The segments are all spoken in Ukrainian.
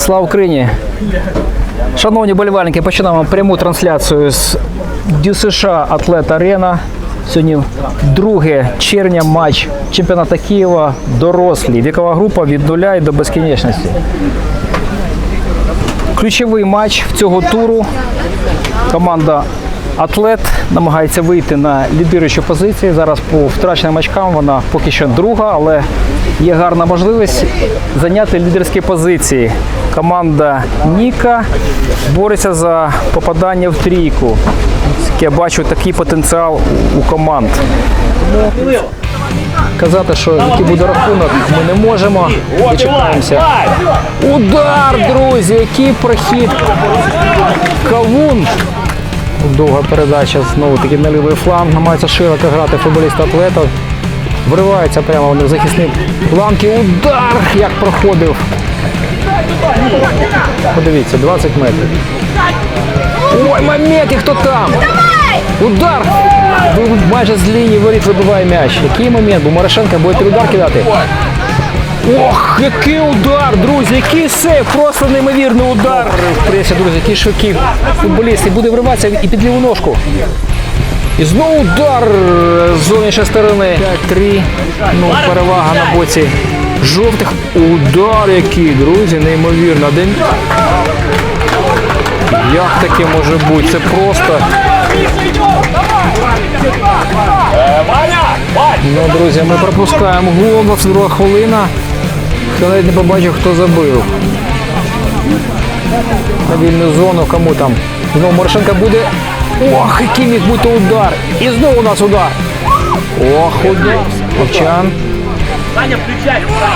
Слава Україні! Шановні болівальники, починаємо пряму трансляцію з ДЮСШ Атлет Арена. Сьогодні 2 червня матч чемпіонату Києва дорослі. Вікова група від нуля і до безкінечності. Ключовий матч цього туру. Команда Атлет намагається вийти на лідируючу позицію. Зараз по втраченим очкам вона поки що друга, але є гарна можливість зайняти лідерські позиції. Команда Ніка бореться за попадання в трійку. Я бачу такий потенціал у- команд. Казати, що який буде рахунок, ми не можемо. Дочекаємося. Удар, друзі! Який прохід! Кавун! Довга передача знову таки на лівий фланг. Намагається широко грати футболіст атлета. Вривається прямо в захисний фланг. І удар! Як проходив. Подивіться, 20 метрів. Ой, момент, і хто там? Удар! Майже з лінії воріт вибиває м'яч. Який момент? Бо Морошенко буде удар кидати. Ох, який удар, друзі, який сейф, просто неймовірний удар. Пресі, друзі, який швидкий футболіст. І буде вриватися і під ліву ножку. І знову удар з зовнішньої сторони. 5-3. Ну, перевага на боці жовтих. Удар який, друзі, неймовірно. Один. Як таке може бути? Це просто. Ну, друзі, ми пропускаємо гол, 22 хвилина. Хто навіть не побачив, хто забив. На вільну зону, кому там. Знову Морошенко буде. Ох, який міг бути удар. І знову у нас удар. Ох, удар. Овчан.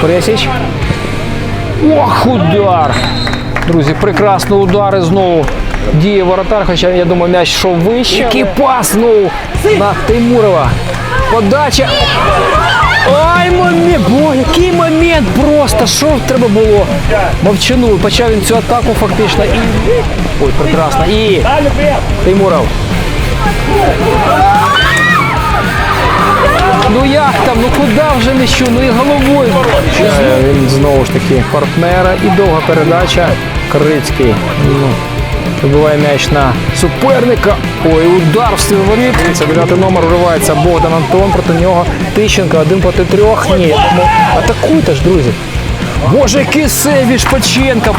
Пресіч. Ох, удар. Друзі, прекрасний удар і знову діє воротар, хоча я думаю, м'яч йшов вище. Який пас ну, на Тимурова. Подача. Ай, момент! Бо який момент просто! Що треба було? Мовчану. Почав він цю атаку фактично і. Ой, прекрасно. І Тимуров. Ну як там? Ну куди вже не що? Ну і головою. Е, Він знову ж таки партнера і довга передача. Крицький. Вибиває м'яч на суперника. Ой, удар в стіл воріт. Це дев'ятий номер вривається Богдан Антон проти нього. Тищенко один проти трьох. Ні. Атакуйте ж, друзі. Боже, який сейв від Шпаченка.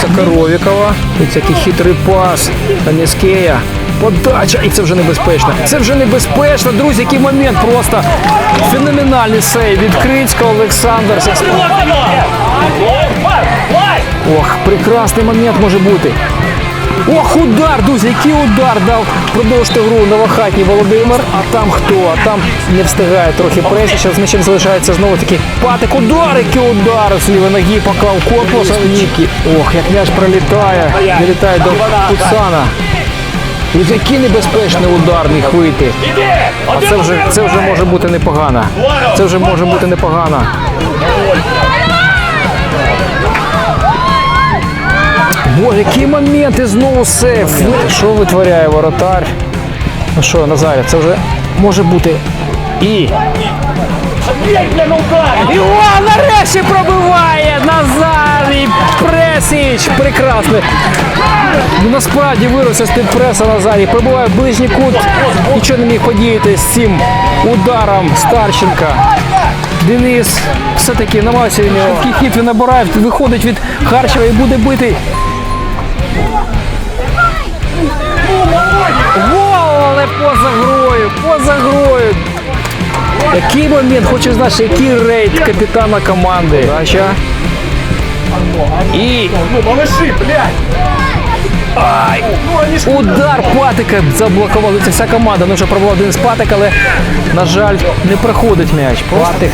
Це Коровікова. Це який хитрий пас. Таніскея. Подача. І це вже небезпечно. Це вже небезпечно. Друзі, який момент просто феноменальний сейв від Крицького Олександр. Ох, прекрасний момент може бути. Ох, удар, друзі, який удар дав продовжити гру Новохатній Володимир. А там хто? А там не встигає трохи пресі. Зараз м'ячем залишається знову таки патик. Удар, який удар з лівої ноги поклав корпус. Нікі. Ох, як м'яч пролітає. Долітає до Куцана. Друзі, який небезпечний удар міг вийти. А це вже, це вже може бути непогано. Це вже може бути непогано. Боже, які моменти знову сейф. Що витворяє воротар? Ну що, Назаря, це вже може бути і. І о, нарешті пробиває Назарій Пресіч. Прекрасно. Ну, насправді вирився з-під преса Назарій. Пробиває ближній кут. Нічого не міг подіяти з цим ударом Старченка. Денис все-таки намагався він його. Такий хід він набирає, виходить від Харчева і буде бити. Гол, але поза грою, поза грою. Який момент, хочеш знати, який рейд капітана команди. Дача. І Ну, малыши, блядь! ай, удар патика заблокували. Це вся команда. Ну вже пробував один з патик, але, на жаль, не проходить м'яч. Патик.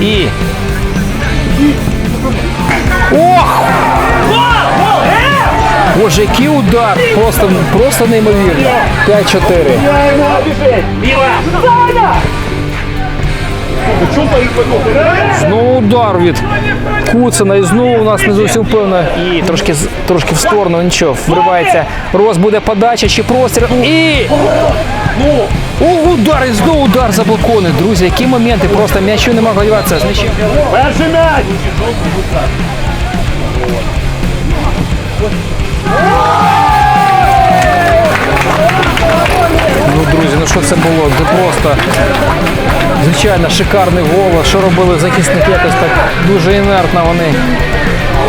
І. Ох! Боже, який удар! Просто, просто неймовірно. 5-4. Я ему бежит! Мила! Саня! Ну чё ты Знову удар від Куцина. І знову у нас не зовсім впевнено. І трошки, трошки в сторону, нічого. Вривається. Роз буде подача чи простір. І. О, удар! І знову удар заблокований. Друзі, які моменти? Просто м'ячу не мог годіватися. Перший мяч! Ну, друзі, ну що це було? Це просто звичайно шикарний гол. Що робили захисники якось так дуже інертно вони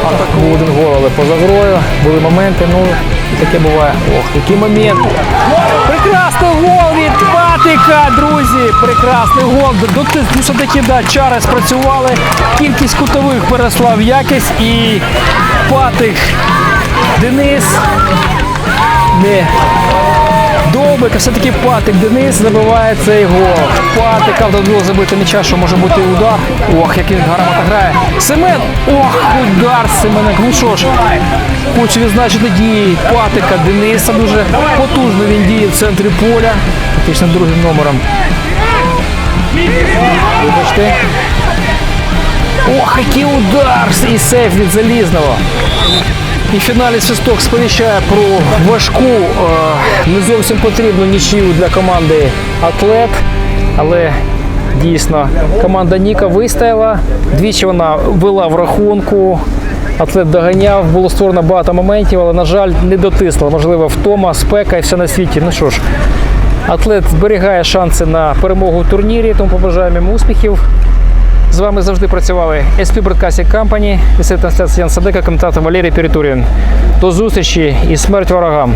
атакували один гол, але поза грою. Були моменти, ну і таке буває. Ох, який момент. Прекрасний гол від Патика, друзі! Прекрасний гол. Ну, все-таки да, чари спрацювали. Кількість кутових пересла в якість і Патик Денис не Довбик, все-таки Патик Денис забиває цей гол. Патика вдалося забити м'яча, що може бути удар. Ох, як він гарно грає. Семен! Ох, удар Семенек. Ну що ж, хочу відзначити дії Патика Дениса. Дуже потужно він діє в центрі поля. Фактично другим номером. Вибачте. Ох, який удар! І сейф від залізного. І в фіналі свисток сповіщає про важку, е, не зовсім потрібну нічию для команди Атлет. Але дійсно команда Ніка вистояла. Двічі вона вела в рахунку. Атлет доганяв, було створено багато моментів, але, на жаль, не дотисла. Можливо, втома, спека і все на світі. Ну що ж, атлет зберігає шанси на перемогу у турнірі, тому побажаємо йому успіхів. З вами завжди працювали SP Broadcasting Company, Вісет трансляція Ян Садека, коментатор Валерій Перетурін. До зустрічі і смерть ворогам!